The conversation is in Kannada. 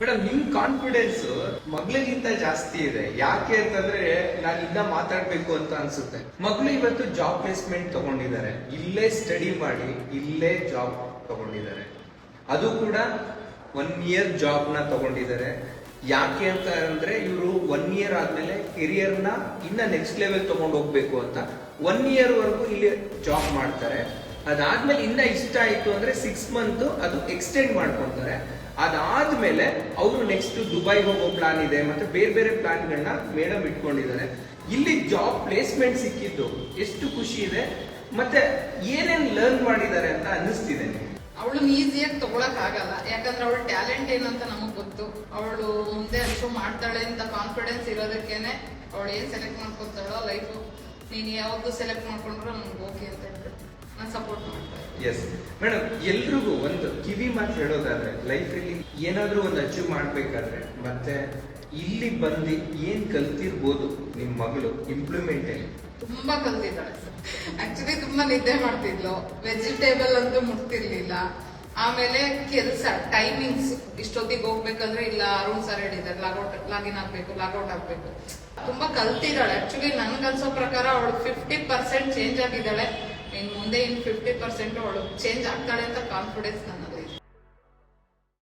ಮೇಡಮ್ ನಿಮ್ ಕಾನ್ಫಿಡೆನ್ಸ್ ಮಗಳಿಗಿಂತ ಜಾಸ್ತಿ ಇದೆ. ಯಾಕೆ ಅಂತಂದ್ರೆ ನಾನು ಇನ್ನ ಮಾತಾಡ್ಬೇಕು ಅಂತ ಅನ್ಸುತ್ತೆ. ಮಗಳು ಇವತ್ತು ಜಾಬ್ ಪ್ಲೇಸ್ಮೆಂಟ್ ತಗೊಂಡಿದ್ದಾರೆ. ಇಲ್ಲೇ ಸ್ಟಡಿ ಮಾಡಿ, ಇಲ್ಲೇ ಜಾಬ್ ತಗೊಂಡಿದ್ದಾರೆ. ಅದು ಕೂಡ ಒನ್ ಇಯರ್ ಜಾಬ್ನ ತಗೊಂಡಿದ್ದಾರೆ. ಯಾಕೆ ಅಂತ ಅಂದ್ರೆ ಇವರು ಒನ್ ಇಯರ್ ಆದ್ಮೇಲೆ ನ ಇನ್ನ ನೆಕ್ಸ್ಟ್ ಲೆವೆಲ್ ತಗೊಂಡು ಹೋಗ್ಬೇಕು ಅಂತ. ಒನ್ ಇಯರ್ ವರೆಗೂ ಇಲ್ಲಿ ಜಾಬ್ ಮಾಡ್ತಾರೆ. ಅದಾದ್ಮೇಲೆ ಇನ್ನ ಇಷ್ಟ ಆಯ್ತು ಅಂದ್ರೆ ಸಿಕ್ಸ್ ಮಂತ್ ಅದು ಎಕ್ಸ್ಟೆಂಡ್ ಮಾಡ್ಕೊಳ್ತಾರೆ ಅದಾದ್ಮೇಲೆ ಅವರು ನೆಕ್ಸ್ಟ್ ದುಬೈ ಹೋಗೋ ಪ್ಲಾನ್ ಇದೆ, ಮತ್ತೆ ಬೇರೆ ಬೇರೆ ಪ್ಲಾನ್ಗಳನ್ನ ಮೇಡಮ್ ಇಟ್ಕೊಂಡಿದ್ದಾರೆ. ಇಲ್ಲಿ ಜಾಬ್ ಪ್ಲೇಸ್ಮೆಂಟ್ ಸಿಕ್ಕಿದ್ದು ಎಷ್ಟು ಖುಷಿ ಇದೆ, ಮತ್ತೆ ಏನೇನ್ ಲರ್ನ್ ಮಾಡಿದ್ದಾರೆ ಅಂತ ಅನ್ನಿಸ್ತಿದೆ ಅವಳು ಅವಳನ್ನ ಈಸಿಯಾಗಿ ತಗೊಳಕ್ ಆಗಲ್ಲ, ಯಾಕಂದ್ರೆ ಅವಳು ಟ್ಯಾಲೆಂಟ್ ಏನಂತ ನಮಗ್ ಗೊತ್ತು. ಅವಳು ಮುಂದೆ ಅಷ್ಟು ಮಾಡ್ತಾಳೆ ಅಂತ ಕಾನ್ಫಿಡೆನ್ಸ್ ಇರೋದಕ್ಕೇನೆ ಅವಳು ಏನ್ ಸೆಲೆಕ್ಟ್ ಮಾಡ್ಕೊತಾಳೋ ಲೈಫ್ ನೀನ್ ಯಾವ್ದು ಸೆಲೆಕ್ಟ್ ಮಾಡ್ಕೊಂಡ್ರು ಸಪೋರ್ಟ್. ಎಸ್ ಮೇಡಮ್ ಎಲ್ರಿಗೂ ಒಂದು ಕಿವಿ ಮಾತು ಹೇಳೋದಾದ್ರೆ ಲೈಫಲ್ಲಿ ಏನಾದರೂ ಒಂದು ಅಚೀವ್ ಮಾಡಬೇಕಾದ್ರೆ ಮತ್ತೆ ಇಲ್ಲಿ ಬಂದು ಏನ್ ಕಲ್ತಿರ್ಬೋದು ನಿಮ್ಮ ಮಗಳು ಇಂಪ್ಲಿಮೆಂಟ್ ತುಂಬಾ ಕಲ್ತಿದ್ದಾಳೆ ಆಕ್ಚುಲಿ ತುಂಬಾ ನಿದ್ದೆ ಮಾಡ್ತಿದ್ಲು. ವೆಜಿಟೇಬಲ್ ಅಂತೂ ಮುಟ್ತಿರ್ಲಿಲ್ಲ. ಆಮೇಲೆ ಕೆಲಸ ಟೈಮಿಂಗ್ಸ್ ಇಷ್ಟೊತ್ತಿಗೆ ಹೋಗ್ಬೇಕಂದ್ರೆ ಇಲ್ಲ ಅರುಣ್ ಸರ್ ಹೇಳಿದ್ದಾರೆ ಲಾಗೌಟ್ ಲಾಗಿನ್ ಆಗ್ಬೇಕು ಲಾಗೌಟ್ ಆಗ್ಬೇಕು. ತುಂಬಾ ಕಲ್ತಿದ್ದಾಳೆ. ಆಕ್ಚುಲಿ ನನ್ಗನ್ಸೋ ಪ್ರಕಾರ ಅವಳು ಫಿಫ್ಟಿ ಪರ್ಸೆಂಟ್ ಚೇಂಜ್ ಆಗಿದ್ದಾಳೆ. ಇನ್ ಮುಂದೆ ಇನ್ ಫಿಫ್ಟಿ ಪರ್ಸೆಂಟ್ ಅವಳು ಚೇಂಜ್ ಆಗ್ತಾಳೆ ಅಂತ ಕಾನ್ಫಿಡೆನ್ಸ್ ನನ್ನದು